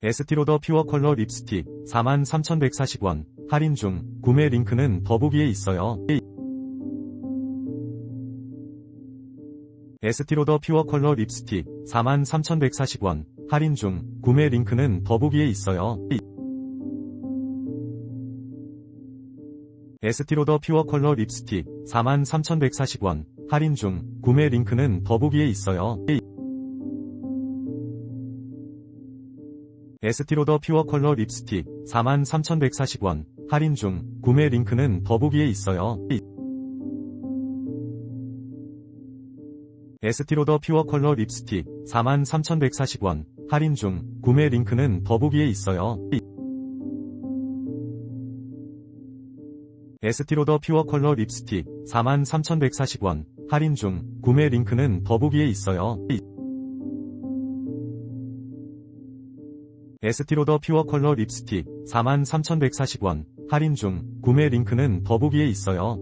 에스티로더 퓨어 컬러 립스틱 43,140원 할인 중 구매 링크는 더보기에 있어요. 에스티로더 퓨어 컬러 립스틱 43,140원 할인 중 구매 링크는 더보기에 있어요. 에스티로더 퓨어 컬러 립스틱 43,140원 할인 중 구매 링크는 더보기에 있어요. 에스티로더 퓨어 컬러 립스틱 43,140원 할인 중 구매 링크는 더보기에 있어요. 에스티로더 퓨어 컬러 립스틱 43,140원 할인 중 구매 링크는 더보기에 있어요. 에스티로더 퓨어 컬러 립스틱 43,140원 할인 중 구매 링크는 더보기에 있어요. 에스티로더 퓨어 컬러 립스틱 43,140원 할인 중 구매 링크는 더보기에 있어요.